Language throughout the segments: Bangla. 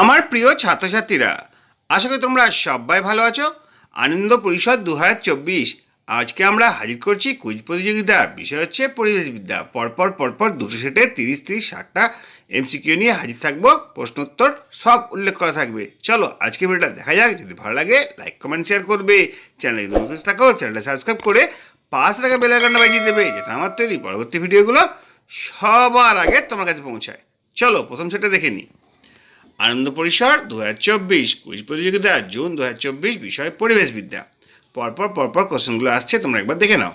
আমার প্রিয় ছাত্রছাত্রীরা, আশা করি তোমরা সবাই ভালো আছো। আনন্দ পরিষদ দু হাজার চব্বিশ। আজকে আমরা হাজির করছি কুইজ প্রতিযোগিতা, বিষয় হচ্ছে পরিবেশবিদ্যা। পরপর পরপর দুটো সেটে তিরিশ তিরিশ, ষাটটা এমসিকিউ নিয়ে হাজির থাকব। প্রশ্নোত্তর সব উল্লেখ করা থাকবে। চলো আজকে ভিডিওটা দেখা যাক। যদি ভালো লাগে, লাইক, কমেন্ট, শেয়ার করবে। চ্যানেলে নতুন থাকো, চ্যানেলটা সাবস্ক্রাইব করে পাঁচ টাকা বেল আইকনটা বাজিয়ে দেবে, যাতে আমার তৈরি পরবর্তী ভিডিওগুলো সবার আগে তোমার কাছে পৌঁছায়। চলো প্রথম সেটা দেখে নিই। আনন্দ পরিসর দু হাজার চব্বিশ, কুইজ প্রতিযোগিতা, জুন দু হাজার চব্বিশ, বিষয় পরিবেশবিদ্যা। পরপর পরপর কোশ্চেনগুলো আসছে, তোমরা একবার দেখে নাও।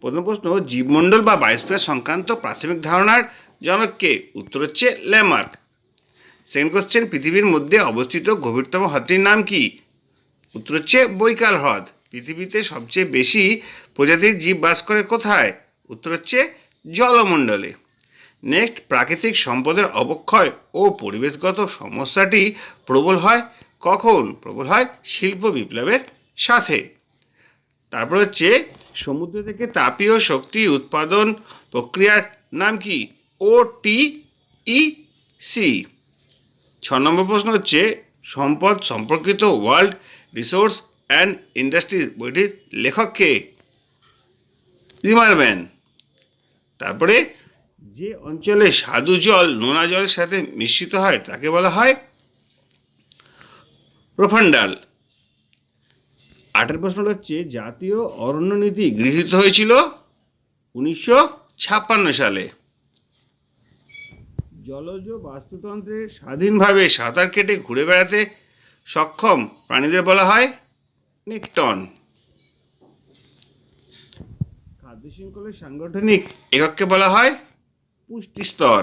প্রথম প্রশ্ন, জীবমণ্ডল বা বায়োস্ফিয়ার সংক্রান্ত প্রাথমিক ধারণার জনককে উত্তর হচ্ছে ল্যামার্ক। সেকেন্ড কোশ্চেন, পৃথিবীর মধ্যে অবস্থিত গভীরতম হ্রদটির নাম কি? উত্তর হচ্ছে বৈকাল হ্রদ। পৃথিবীতে সবচেয়ে বেশি প্রজাতির জীব বাস করে কোথায়? উত্তর হচ্ছে জলমণ্ডলে। নেক্সট প্রাকৃতিক সম্পদের অবক্ষয় ও পরিবেশগত সমস্যাটি প্রবল হয় কখন? প্রবল হয় শিল্প বিপ্লবের সাথে। তারপর হচ্ছে, সমুদ্র থেকে তাপীয় শক্তি উৎপাদন প্রক্রিয়ার নাম কি? ও টি ই সি ছ নম্বর প্রশ্ন হচ্ছে, সম্পদ সম্পর্কিত ওয়ার্ল্ড রিসোর্স অ্যান্ড ইন্ডাস্ট্রিজ বইটির লেখককে জিমারম্যান তারপরে যে অঞ্চলে স্বাদু জল, নোনা জলের সাথে মিশ্রিত হয়, তাকে বলা হয় প্রফান্ডাল। আটের প্রশ্ন হচ্ছে, জাতীয় অরণ্য নীতি গৃহীত হয়েছিল উনিশশো ছাপ্পান্ন সালে। জলজ বাস্তুতন্ত্রে স্বাধীনভাবে সাঁতার কেটে ঘুরে বেড়াতে সক্ষম প্রাণীদের বলা হয় নেকটন। খাদ্য শৃঙ্খলের সাংগঠনিক একককে বলা হয় পুষ্টি স্তর।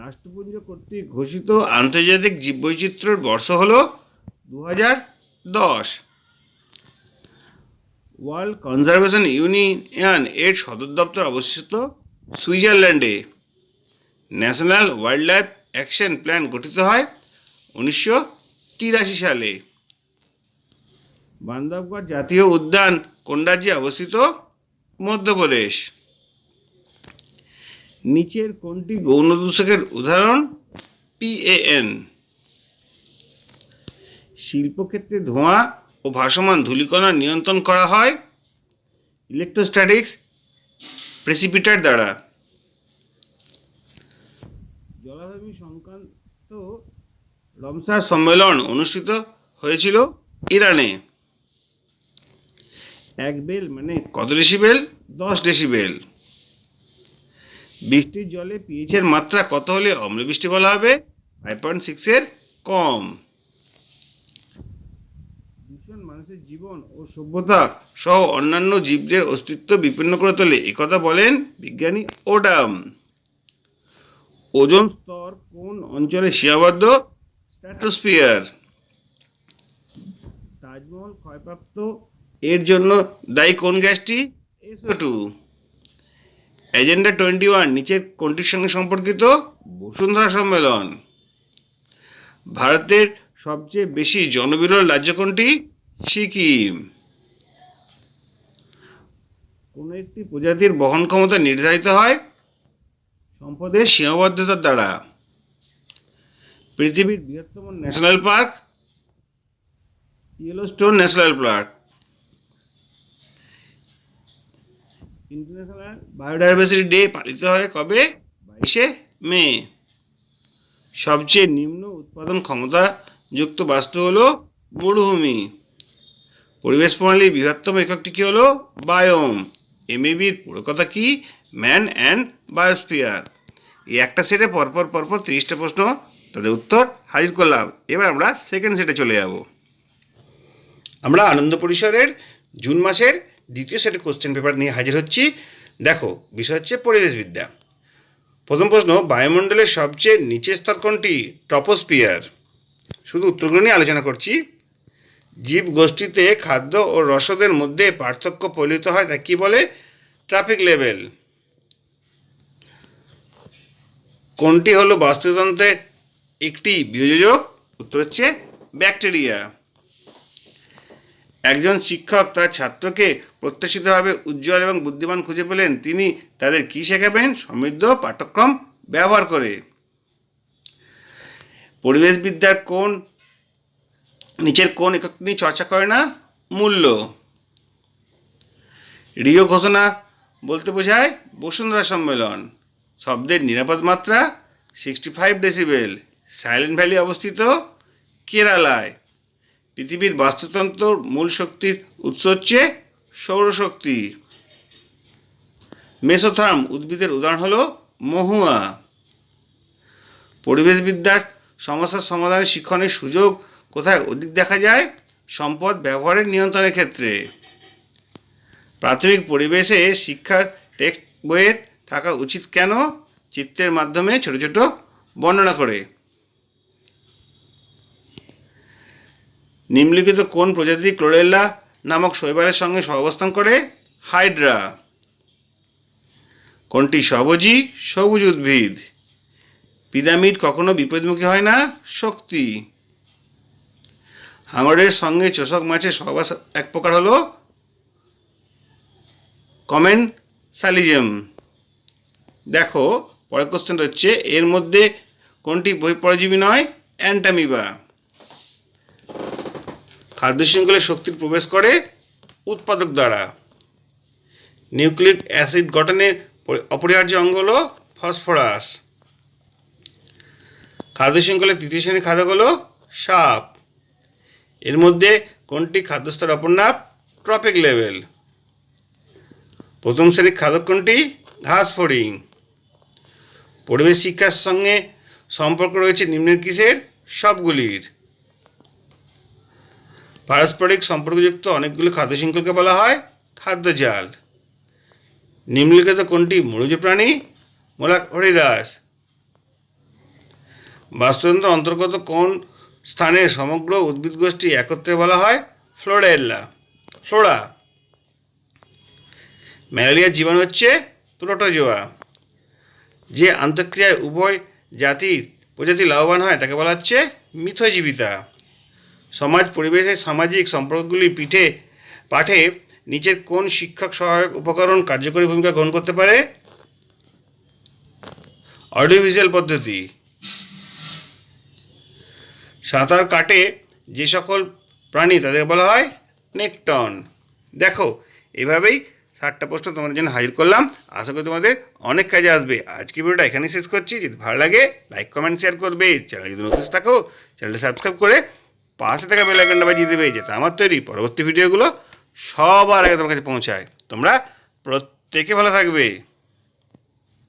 রাষ্ট্রপুঞ্জ কর্তৃক ঘোষিত আন্তর্জাতিক জীববৈচিত্র্যের বর্ষ হল দু হাজার দশ। ওয়ার্ল্ড কনজারভেশন ইউনিয়ন এর সদর দপ্তর অবস্থিত সুইজারল্যান্ডে। National wild life action plan গঠিত হয় উনিশশো তিরাশি সালে। বান্ধবগড় জাতীয় উদ্যান কোন রাজ্যে অবস্থিত মধ্যপ্রদেশ। নিচের কোনটি গৌণ দূষকের উদাহরণ পিএএন শিল্পক্ষেত্রে ধোঁয়া ও ভাসমান ধূলিকণা নিয়ন্ত্রণ করা হয়। ইলেকট্রোস্ট্যাটিক্স প্রেসিপিটার দ্বারা। জলাভূমি সংক্রান্ত রমসার সম্মেলন অনুষ্ঠিত হয়েছিল ইরানে। এক বেল মানে কত ডেসিবেল দশ ডেসিবেল বৃষ্টির জলে পিএইচের মাত্রা কত হলে অম্লবৃষ্টি বলা হবে? ফাইভ পয়েন্ট সিক্সের কম। দূষণ মানুষের জীবন ও সভ্যতা সহ অন্যান্য জীবদের অস্তিত্ব বিপন্ন করে তোলে। একথা বলেন বিজ্ঞানী ওডাম। ওজন স্তর কোন অঞ্চলে সীমাবদ্ধ? স্ট্র্যাটোস্ফিয়ার। তাজমহল ক্ষয়প্রাপ্ত এর জন্য দায়ী কোন গ্যাসটি? SO two. Agenda twenty one, নিচের কোনটির সঙ্গে সম্পর্কিত? বসুন্ধরা সম্মেলন। ভারতের সবচেয়ে বেশি জনবিরল রাজ্য কোনটি? সিকিম। কোন একটি প্রজাতির বহন ক্ষমতা নির্ধারিত হয়? সম্পদের সীমাবদ্ধতার দ্বারা। পৃথিবীর বৃহত্তম national park? Yellow Yellowstone national park. International biodiversity day পালিত হয় কবে? বাইশে মে। সবচেয়ে নিম্ন উৎপাদন ক্ষমতা যুক্ত বাস্তু হলো মরুভূমি। পরিবেশ প্রণালীর বৃহত্তম এককটি কী হলো? বায়োম। এমএবির পুরো কথা কি? Man and biosphere. এই একটা সেটে পরপর পরপর তিরিশটা প্রশ্ন। তাদের উত্তর হাজির করলাম। এবার আমরা সেকেন্ড সেটে চলে যাব। আমরা আনন্দ পরিসরের জুন মাসের দ্বিতীয় সেটে কোশ্চেন পেপার নিয়ে হাজির হচ্ছি। দেখো, বিষয় হচ্ছে পরিবেশবিদ্যা। প্রথম প্রশ্ন, বায়ুমণ্ডলের সবচেয়ে নিচের স্তর কোনটি? টপোস্পিয়ার শুধু উত্তরগুলো নিয়ে আলোচনা করছি। জীব গোষ্ঠীতে খাদ্য ও রসদের মধ্যে পার্থক্য পরিণত হয় তা কি বলে? Trophic level. কোনটি হলো বাস্তুতন্ত্রের একটি বিয়োজক? উত্তর হচ্ছে ব্যাকটেরিয়া। একজন শিক্ষক তার ছাত্রকে প্রত্যাশিতভাবে উজ্জ্বল এবং বুদ্ধিমান খুঁজে পেলেন। তিনি তাদের কী শেখাবেন? সমৃদ্ধ পাঠ্যক্রম ব্যবহার করে। পরিবেশবিদ্যার কোন নিচের কোন একক নিয়ে চর্চা করে না, মূল্য। রিও ঘোষণা, বলতে বোঝায় বসুন্ধরা সম্মেলন। শব্দের নিরাপদ মাত্রা sixty five decibel silent valley অবস্থিত কেরালায়। পৃথিবীর বাস্তুতন্ত্রর মূল শক্তির উৎস হচ্ছে সৌরশক্তি। মেসোথার্ম উদ্ভিদের উদাহরণ হলো মহুয়া। পরিবেশবিদ্যার সমস্যার সমাধানের শিক্ষণের সুযোগ কোথায় অধিক দেখা যায়? সম্পদ ব্যবহারের নিয়ন্ত্রণের ক্ষেত্রে। প্রাথমিক পরিবেশে শিক্ষার টেক্সট বইয়ের থাকা উচিত কেন? চিত্রের মাধ্যমে ছোট ছোট বর্ণনা করে। নিম্নলিখিত কোন প্রজাতি ক্লোরেল্লা নামক শৈবালের সঙ্গে সহাবস্থান করে? হাইড্রা। কোনটি সবজি? সবুজ উদ্ভিদ। পিরামিড কখনো বিপরীতমুখী হয় না? শক্তি। হাঙরের সঙ্গে চোষক মাছের সহবাস এক প্রকার হলো কমেন সালিজম। দেখো, পরের কোশ্চেনটা হচ্ছে, এর মধ্যে কোনটি বহিঃপরজীবী নয়? অ্যান্টামিবা। খাদ্য শৃঙ্খলে শক্তির প্রবেশ করে উৎপাদক দ্বারা। নিউক্লিক অ্যাসিড গঠনের অপরিহার্য অঙ্গ হল ফসফরাস। খাদ্য শৃঙ্খলের তৃতীয় শ্রেণির খাদ্য হলো সাপ। এর মধ্যে কোনটি খাদ্যস্তর অপর্ণাপ ট্রপিক লেভেল। প্রথম শ্রেণির খাদক কোনটি? ঘাস ফড়িং পরিবেশ শিক্ষার সঙ্গে সম্পর্ক রয়েছে নিম্নের কিসের? সবগুলির। পারস্পরিক সম্পর্কযুক্ত অনেকগুলো খাদ্য শৃঙ্খলকে বলা হয় খাদ্য জাল নিম্নলিখিত কোনটি? মরুজ প্রাণী মোলা হরিদাস। বাস্তুতন্ত্র অন্তর্গত কোন স্থানে সমগ্র উদ্ভিদ গোষ্ঠী একত্রে বলা হয় ফ্লোরেল্লা ফ্লোরা। ম্যালেরিয়ার জীবাণু হচ্ছে প্রোটোজোয়া, যে আন্তঃক্রিয়ায় উভয় জাতির প্রজাতি লাভবান হয়, তাকে বলা হচ্ছে মিথজীবিতা। সমাজ পরিবেশের সামাজিক সম্পর্কগুলি পিঠে পাঠে নিচের কোন শিক্ষক সহায়ক উপকরণ কার্যকরী ভূমিকা গ্রহণ করতে পারে? অডিওভিজুয়াল পদ্ধতি। সাঁতার কাটে যে সকল প্রাণী তাদের বলা হয় নেকটন। দেখো, এভাবেই ষাটটা প্রশ্ন তোমাদের জন্য হাজির করলাম। আশা করি তোমাদের অনেক কাজে আসবে। আজকে ভিডিওটা এখানেই শেষ করছি। যদি ভালো লাগে লাইক কমেন্ট শেয়ার করবে। চ্যানেল যদি নতুন থাকো, চ্যানেলটা সাবস্ক্রাইব করে পাশে থাকা বেল আইকনটা বাজিয়ে দেবে যাতে আমার তৈরি। পরবর্তী ভিডিওগুলো সবার আগে তোমার কাছে পৌঁছায়। তোমরা প্রত্যেকে ভালো থাকবে।